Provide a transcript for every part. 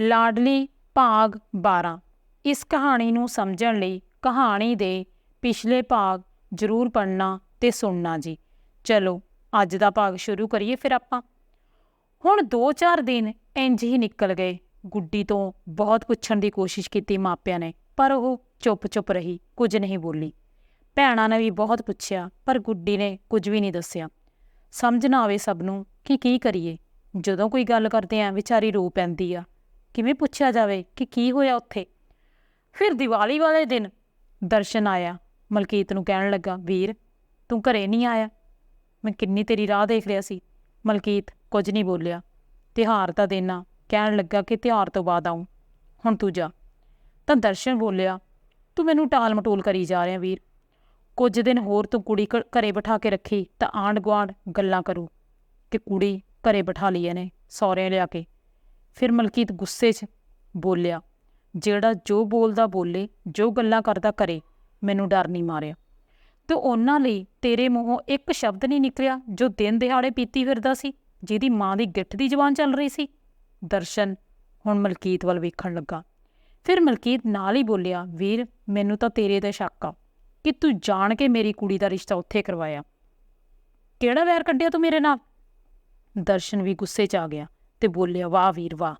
ਲਾਡਲੀ ਭਾਗ 12 ਇਸ ਕਹਾਣੀ ਨੂੰ ਸਮਝਣ ਲਈ ਕਹਾਣੀ ਦੇ ਪਿਛਲੇ ਭਾਗ ਜ਼ਰੂਰ ਪੜ੍ਹਨਾ ਤੇ ਸੁਣਨਾ ਜੀ। ਚਲੋ, ਅੱਜ ਦਾ ਭਾਗ ਸ਼ੁਰੂ ਕਰੀਏ ਫਿਰ ਆਪਾਂ। ਹੁਣ 2-4 ਦਿਨ ਇੰਜ ਹੀ ਨਿਕਲ ਗਏ। ਗੁੱਡੀ ਤੋਂ ਬਹੁਤ ਪੁੱਛਣ ਦੀ ਕੋਸ਼ਿਸ਼ ਕੀਤੀ ਮਾਪਿਆਂ ਨੇ, ਪਰ ਉਹ ਚੁੱਪ-ਚੁੱਪ ਰਹੀ, ਕੁਝ ਨਹੀਂ ਬੋਲੀ। ਭੈਣਾਂ ਨੇ ਵੀ ਬਹੁਤ ਪੁੱਛਿਆ, ਪਰ ਗੁੱਡੀ ਨੇ ਕੁਝ ਵੀ ਨਹੀਂ ਦੱਸਿਆ। ਸਮਝ ਨਾ ਆਵੇ ਸਭ ਨੂੰ ਕਿ ਕੀ ਕਰੀਏ। ਜਦੋਂ ਕੋਈ ਗੱਲ ਕਰਦੇ ਆ, ਵਿਚਾਰੀ ਰੋ ਪੈਂਦੀ ਆ। ਕਿਵੇਂ ਪੁੱਛਿਆ ਜਾਵੇ ਕਿ ਕੀ ਹੋਇਆ ਉੱਥੇ? ਫਿਰ ਦੀਵਾਲੀ ਵਾਲੇ ਦਿਨ ਦਰਸ਼ਨ ਆਇਆ। ਮਲਕੀਤ ਨੂੰ ਕਹਿਣ ਲੱਗਾ, ਵੀਰ, ਤੂੰ ਘਰੇ ਨਹੀਂ ਆਇਆ? ਮੈਂ ਕਿੰਨੀ ਤੇਰੀ ਰਾਹ ਦੇਖ ਰਿਹਾ ਸੀ। ਮਲਕੀਤ ਕੁਝ ਨਹੀਂ ਬੋਲਿਆ। ਤਿਉਹਾਰ ਤਾਂ ਦੇਣਾ ਕਹਿਣ ਲੱਗਾ ਕਿ ਤਿਉਹਾਰ ਤੋਂ ਬਾਅਦ ਆਉਂ ਹੁਣ ਤੂੰ ਜਾ। ਤਾਂ ਦਰਸ਼ਨ ਬੋਲਿਆ, ਤੂੰ ਮੈਨੂੰ ਟਾਲ ਮਟੋਲ ਕਰੀ ਜਾ ਰਿਹਾ ਵੀਰ। ਕੁਝ ਦਿਨ ਹੋਰ ਤੂੰ ਕੁੜੀ ਘ- ਘਰੇ ਬਿਠਾ ਕੇ ਰੱਖੀ ਤਾਂ ਆਂਢ ਗੁਆਂਢ ਗੱਲਾਂ ਕਰੂ ਕਿ ਕੁੜੀ ਘਰੇ ਬਿਠਾ ਲਈ ਇਹਨੇ ਸਹੁਰਿਆਂ ਲਿਆ ਕੇ। ਫਿਰ ਮਲਕੀਤ ਗੁੱਸੇ 'ਚ ਬੋਲਿਆ, ਜਿਹੜਾ ਜੋ ਬੋਲਦਾ ਬੋਲੇ, ਜੋ ਗੱਲਾਂ ਕਰਦਾ ਕਰੇ, ਮੈਨੂੰ ਡਰ ਨਹੀਂ ਮਾਰਿਆ। ਤੇ ਉਹਨਾਂ ਲਈ ਤੇਰੇ ਮੂੰਹੋਂ ਇੱਕ ਸ਼ਬਦ ਨਹੀਂ ਨਿਕਲਿਆ ਜੋ ਦਿਨ ਦਿਹਾੜੇ ਪੀਤੀ ਫਿਰਦਾ ਸੀ, ਜਿਹਦੀ ਮਾਂ ਦੀ ਗਿੱਠ ਦੀ ਜ਼ੁਬਾਨ ਚੱਲ ਰਹੀ ਸੀ? ਦਰਸ਼ਨ, ਹੁਣ ਮਲਕੀਤ ਵੱਲ ਵੇਖਣ ਲੱਗਾ। ਫਿਰ ਮਲਕੀਤ ਨਾਲ ਹੀ ਬੋਲਿਆ, ਵੀਰ, ਮੈਨੂੰ ਤਾਂ ਤੇਰੇ ਤੇ ਸ਼ੱਕ ਆ ਕਿ ਤੂੰ ਜਾਣ ਕੇ ਮੇਰੀ ਕੁੜੀ ਦਾ ਰਿਸ਼ਤਾ ਉੱਥੇ ਕਰਵਾਇਆ। ਕਿਹੜਾ ਵੈਰ ਕੱਢਿਆ ਤੂੰ ਮੇਰੇ ਨਾਲ? ਦਰਸ਼ਨ ਵੀ ਗੁੱਸੇ 'ਚ ਆ ਗਿਆ। ਤੇ ਬੋਲਿਆ, ਵਾਹ ਵੀਰ, ਵਾਹ।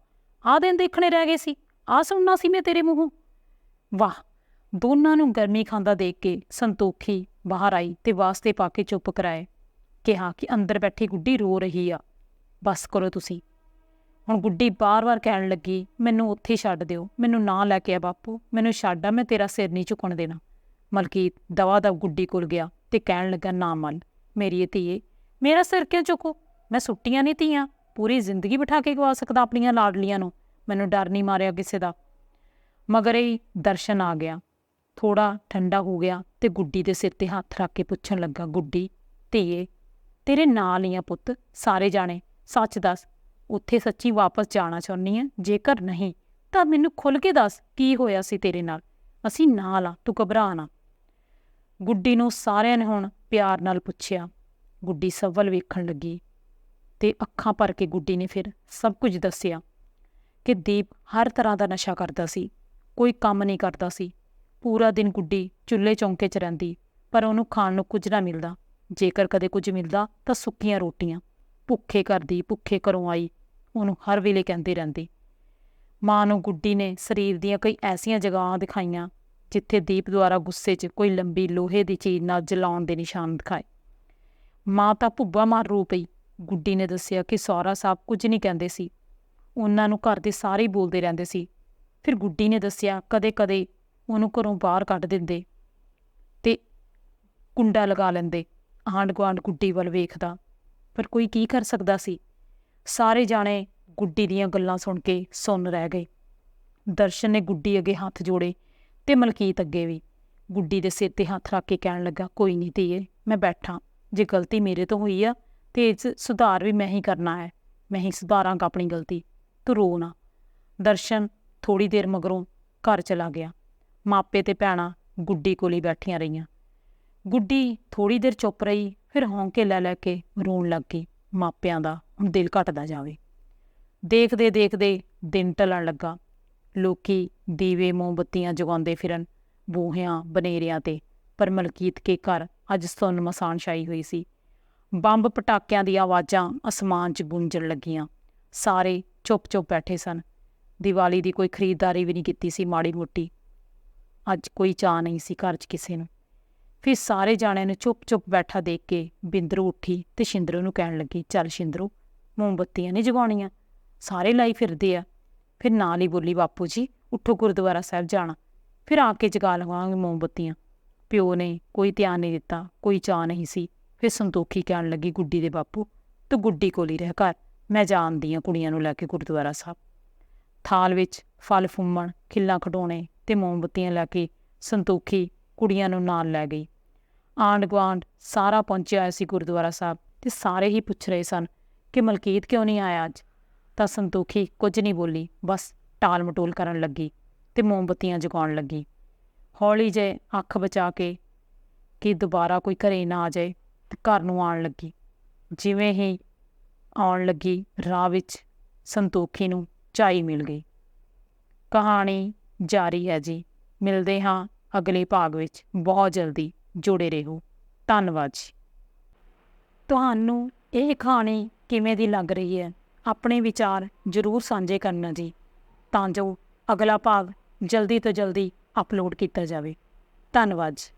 ਆਹ ਦਿਨ ਦੇਖਣੇ ਰਹਿ ਗਏ ਸੀ। ਆਹ ਸੁਣਨਾ ਸੀ ਮੈਂ ਤੇਰੇ ਮੂੰਹੋਂ? ਵਾਹ। ਦੋਨਾਂ ਨੂੰ ਗਰਮੀ ਖਾਂਦਾ ਦੇਖ ਕੇ ਸੰਤੋਖੀ ਬਾਹਰ ਆਈ ਤੇ ਵਾਸਤੇ ਪਾ ਕੇ ਚੁੱਪ ਕਰਾਏ। ਕਿਹਾ ਕਿ ਅੰਦਰ ਬੈਠੀ ਗੁੱਡੀ ਰੋ ਰਹੀ ਆ। ਬਸ ਕਰੋ ਤੁਸੀਂ। ਹੁਣ ਗੁੱਡੀ ਬਾਰ-ਬਾਰ ਕਹਿਣ ਲੱਗੀ, ਮੈਨੂੰ ਉੱਥੇ ਛੱਡ ਦਿਓ। ਮੈਨੂੰ ਨਾ ਲੈ ਕੇ ਆ ਬਾਪੂ। ਮੈਨੂੰ ਛੱਡ ਆ, ਮੈਂ ਤੇਰਾ ਸਿਰ ਨਹੀਂ ਝੁਕਣ ਦੇਣਾ। ਮਲਕੀਤ ਦਵਾ ਦਵ ਗੁੱਡੀ ਕੋਲ ਗਿਆ ਤੇ ਕਹਿਣ ਲੱਗਾ, ਨਾ ਮਲ, ਮੇਰੀ ਇਹ ਧੀਏ, ਮੇਰਾ ਸਿਰ ਕਿਉਂ ਚੁੱਕੋ? ਮੈਂ ਸੁੱਟੀਆਂ ਨਹੀਂ ਧੀਆਂ। ਪੂਰੀ ਜ਼ਿੰਦਗੀ ਬਿਠਾ ਕੇ ਗਵਾ ਸਕਦਾ ਆਪਣੀਆਂ ਲਾਡਲੀਆਂ ਨੂੰ? ਮੈਨੂੰ ਡਰ ਨਹੀਂ ਮਾਰਿਆ ਕਿਸੇ ਦਾ। ਮਗਰ ਇਹ ਦਰਸ਼ਨ ਆ ਗਿਆ। ਥੋੜਾ ਠੰਡਾ ਹੋ ਗਿਆ ਤੇ ਗੁੱਡੀ ਦੇ ਸਿਰ ਤੇ ਹੱਥ ਰੱਖ ਕੇ ਪੁੱਛਣ ਲੱਗਾ, ਗੁੱਡੀ, ਧੀਏ, ਤੇਰੇ ਨਾਲ ਹੀ ਆ ਪੁੱਤ, ਸਾਰੇ ਜਾਣੇ। ਸੱਚ ਦੱਸ, ਉੱਥੇ ਸੱਚੀ ਵਾਪਸ ਜਾਣਾ ਚਾਹੁੰਨੀ ਆ? ਜੇਕਰ ਨਹੀਂ, ਤਾਂ ਮੈਨੂੰ ਖੁੱਲ ਕੇ ਦੱਸ, ਕੀ ਹੋਇਆ ਸੀ ਤੇਰੇ ਨਾਲ? ਅਸੀਂ ਨਾਲ ਆ, ਤੂੰ ਘਬਰਾ ਨਾ। ਗੁੱਡੀ ਨੂੰ ਸਾਰਿਆਂ ਨੇ ਹੁਣ ਪਿਆਰ ਨਾਲ ਪੁੱਛਿਆ। ਗੁੱਡੀ ਸਭ ਵੇਖਣ ਲੱਗੀ। ਤੇ ਅੱਖਾਂ ਭਰ ਕੇ ਗੁੱਡੀ ਨੇ ਫਿਰ ਸਭ ਕੁਝ ਦੱਸਿਆ ਕਿ ਦੀਪ ਹਰ ਤਰ੍ਹਾਂ ਦਾ ਨਸ਼ਾ ਕਰਦਾ ਸੀ, ਕੋਈ ਕੰਮ ਨਹੀਂ ਕਰਦਾ ਸੀ। ਪੂਰਾ ਦਿਨ ਗੁੱਡੀ ਚੁੱਲ੍ਹੇ ਚੌਂਕੇ 'ਚ ਰਹਿੰਦੀ, ਪਰ ਉਹਨੂੰ ਖਾਣ ਨੂੰ ਕੁਝ ਨਾ ਮਿਲਦਾ। ਜੇਕਰ ਕਦੇ ਕੁਝ ਮਿਲਦਾ ਤਾਂ ਸੁੱਕੀਆਂ ਰੋਟੀਆਂ, ਭੁੱਖੇ ਕਰਦੀ ਭੁੱਖੇ ਘਰੋਂ ਆਈ, ਉਹਨੂੰ ਹਰ ਵੇਲੇ ਕਹਿੰਦੇ ਰਹਿੰਦੀ। ਮਾਂ ਨੂੰ ਗੁੱਡੀ ਨੇ ਸਰੀਰ ਦੀਆਂ ਕਈ ਐਸੀਆਂ ਜਗ੍ਹਾਵਾਂ ਦਿਖਾਈਆਂ, ਜਿੱਥੇ ਦੀਪ ਦੁਆਰਾ ਗੁੱਸੇ 'ਚ ਕੋਈ ਲੰਬੀ ਲੋਹੇ ਦੀ ਚੀਜ਼ ਨਾਲ ਜਲਾਉਣ ਦੇ ਨਿਸ਼ਾਨ ਦਿਖਾਏ। ਮਾਂ ਤਾਂ ਭੁੱਬਾ ਮਾਰ ਰੂ ਪਈ ਗੁੱਡੀ ਨੇ ਦੱਸਿਆ ਕਿ ਸਹੁਰਾ ਸਾਹਿਬ ਕੁਝ ਨਹੀਂ ਕਹਿੰਦੇ ਸੀ। ਉਹਨਾਂ ਨੂੰ ਘਰ ਦੇ ਸਾਰੇ ਹੀ ਬੋਲਦੇ ਰਹਿੰਦੇ ਸੀ। ਫਿਰ ਗੁੱਡੀ ਨੇ ਦੱਸਿਆ, ਕਦੇ-ਕਦੇ ਉਹਨੂੰ ਘਰੋਂ ਬਾਹਰ ਕੱਢ ਦਿੰਦੇ ਤੇ ਕੁੰਡਾ ਲਗਾ ਲੈਂਦੇ ਆਂਢ ਗੁਆਂਢ ਗੁੱਡੀ ਵੱਲ ਵੇਖਦਾ। ਪਰ ਕੋਈ ਕੀ ਕਰ ਸਕਦਾ ਸੀ? ਸਾਰੇ ਜਾਣੇ ਗੁੱਡੀ ਦੀਆਂ ਗੱਲਾਂ ਸੁਣ ਕੇ ਸੁੰਨ ਰਹਿ ਗਏ। ਦਰਸ਼ਨ ਨੇ ਗੁੱਡੀ ਅੱਗੇ ਹੱਥ ਜੋੜੇ ਤੇ ਮਲਕੀਤ ਅੱਗੇ ਵੀ। ਗੁੱਡੀ ਦੇ ਸਿਰ ਤੇ ਹੱਥ ਰੱਖ ਕੇ ਕਹਿਣ ਲੱਗਾ, ਕੋਈ ਨਹੀਂ ਧੀਏ, ਮੈਂ ਬੈਠਾ। ਜੇ ਗਲਤੀ ਮੇਰੇ ਤੋਂ ਹੋਈ ਆ ਤੇ ਇਸ ਸੁਧਾਰ ਵੀ ਮੈਂ ਹੀ ਕਰਨਾ ਹੈ। ਮੈਂ ਹੀ ਸੁਧਾਰਾਂਗਾ ਆਪਣੀ ਗਲਤੀ। ਤੂੰ ਰੋ ਨਾ। ਦਰਸ਼ਨ ਥੋੜੀ ਦੇਰ ਮਗਰੋਂ ਘਰ ਚਲਾ ਗਿਆ। ਮਾਪੇ ਤੇ ਭੈਣਾਂ ਗੁੱਡੀ ਕੋਲ ਹੀ ਬੈਠੀਆਂ ਰਹੀਆਂ। ਗੁੱਡੀ ਥੋੜੀ ਦੇਰ ਚੁੱਪ ਰਹੀ, ਫਿਰ ਹੌਂਕੇ ਲੈ ਲੈ ਕੇ ਰੋਣ ਲੱਗ ਗਈ। ਮਾਪਿਆਂ ਦਾ ਹੁਣ ਦਿਲ ਘਟਦਾ ਜਾਵੇ। ਦੇਖਦੇ ਦੇਖਦੇ ਦਿਨ ਢਲਣ ਲੱਗਾ। ਲੋਕੀ ਦੀਵੇ ਮੋਮਬੱਤੀਆਂ ਜਗਾਉਂਦੇ ਫਿਰਨ, ਬੂਹਿਆਂ, ਬਨੇਰਿਆਂ ਤੇ। ਪਰ ਮਲਕੀਤ ਕੇ ਘਰ ਅੱਜ ਸੁੰਨ ਮਸਾਨ ਛਾਈ ਹੋਈ ਸੀ। ਬੰਬ ਪਟਾਕਿਆਂ ਦੀਆਂ ਆਵਾਜ਼ਾਂ ਅਸਮਾਨ 'ਚ ਗੂੰਜਣ ਲੱਗੀਆਂ। ਸਾਰੇ ਚੁੱਪ-ਚੁੱਪ ਬੈਠੇ ਸਨ। ਦੀਵਾਲੀ ਦੀ ਕੋਈ ਖਰੀਦਦਾਰੀ ਵੀ ਨਹੀਂ ਕੀਤੀ ਸੀ ਮਾੜੀ ਮੋਟੀ। ਅੱਜ ਕੋਈ ਚਾਹ ਨਹੀਂ ਸੀ ਘਰ 'ਚ ਕਿਸੇ ਨੂੰ। ਫਿਰ ਸਾਰੇ ਜਾਣਿਆਂ ਨੂੰ ਚੁੱਪ-ਚੁੱਪ ਬੈਠਾ ਦੇਖ ਕੇ ਬਿੰਦਰੂ ਉੱਠੀ ਤੇ ਸ਼ਿੰਦਰੂ ਨੂੰ ਕਹਿਣ ਲੱਗੀ, ਚੱਲ ਸ਼ਿੰਦਰੂ, ਮੋਮਬੱਤੀਆਂ ਨਹੀਂ ਜਗਾਉਣੀਆਂ। ਸਾਰੇ ਲਾਈ ਫਿਰਦੇ ਆ। ਫਿਰ ਨਾਲ ਹੀ ਬੋਲੀ, ਬਾਪੂ ਜੀ, ਉੱਠੋ ਗੁਰਦੁਆਰਾ ਸਾਹਿਬ ਜਾਣਾ। ਫਿਰ ਆ ਕੇ ਜਗਾ ਲਵਾਂਗੇ ਮੋਮਬੱਤੀਆਂ। ਪਿਓ ਨੇ ਕੋਈ ਧਿਆਨ ਨਹੀਂ ਦਿੱਤਾ, ਕੋਈ ਚਾਹ ਨਹੀਂ ਸੀ। ਫਿਰ ਸੰਤੋਖੀ ਕਹਿਣ ਲੱਗੀ ਗੁੱਡੀ ਦੇ ਬਾਪੂ, ਤੂੰ ਗੁੱਡੀ ਕੋਲ ਹੀ ਰਹਿ ਘਰ, ਮੈਂ ਜਾਣਦੀ ਆ ਕੁੜੀਆਂ ਨੂੰ ਲੈ ਕੇ ਗੁਰਦੁਆਰਾ ਸਾਹਿਬ। ਥਾਲ ਵਿੱਚ ਫਲ ਫੁੰਮਣ, ਖਿੱਲਾਂ ਖਡੋਣੇ ਤੇ ਮੋਮਬੱਤੀਆਂ ਲੈ ਕੇ ਸੰਤੋਖੀ ਕੁੜੀਆਂ ਨੂੰ ਨਾਲ ਲੈ ਗਈ। ਆਂਢ ਗੁਆਂਢ ਸਾਰਾ ਪਹੁੰਚਿਆ ਹੋਇਆ ਸੀ ਗੁਰਦੁਆਰਾ ਸਾਹਿਬ ਤੇ ਸਾਰੇ ਹੀ ਪੁੱਛ ਰਹੇ ਸਨ ਕਿ ਮਲਕੀਤ ਕਿਉਂ ਨਹੀਂ ਆਇਆ ਅੱਜ? ਤਾਂ ਸੰਤੋਖੀ ਕੁਝ ਨਹੀਂ ਬੋਲੀ, ਬਸ ਟਾਲ ਮਟੋਲ ਕਰਨ ਲੱਗੀ ਤੇ ਮੋਮਬੱਤੀਆਂ ਜਗਾਉਣ ਲੱਗੀ। ਹੌਲੀ ਜੇ ਅੱਖ ਬਚਾ ਕੇ ਕਿ ਦੁਬਾਰਾ ਕੋਈ ਘਰੇ ਨਾ ਆ ਜਾਏ ਤੇ ਘਰ ਨੂੰ ਆਉਣ ਲੱਗੀ। ਜਿਵੇਂ ਹੀ ਆਉਣ ਲੱਗੀ, ਰਾਹ ਵਿੱਚ ਸੰਤੋਖੀ ਨੂੰ ਚਾਈ ਮਿਲ ਗਈ। ਕਹਾਣੀ ਜਾਰੀ ਹੈ ਜੀ। ਮਿਲਦੇ ਹਾਂ ਅਗਲੇ ਭਾਗ ਵਿੱਚ। ਬਹੁਤ ਜਲਦੀ ਜੁੜੇ ਰਹੋ। ਧੰਨਵਾਦ ਜੀ। ਤੁਹਾਨੂੰ ਇਹ ਕਹਾਣੀ ਕਿਵੇਂ ਦੀ ਲੱਗ ਰਹੀ ਹੈ? ਆਪਣੇ ਵਿਚਾਰ ਜ਼ਰੂਰ ਸਾਂਝੇ ਕਰਨਾ ਜੀ। ਤਾਂ ਜੋ ਅਗਲਾ ਭਾਗ ਜਲਦੀ ਤੋਂ ਜਲਦੀ ਅਪਲੋਡ ਕੀਤਾ ਜਾਵੇ। ਧੰਨਵਾਦ ਜੀ।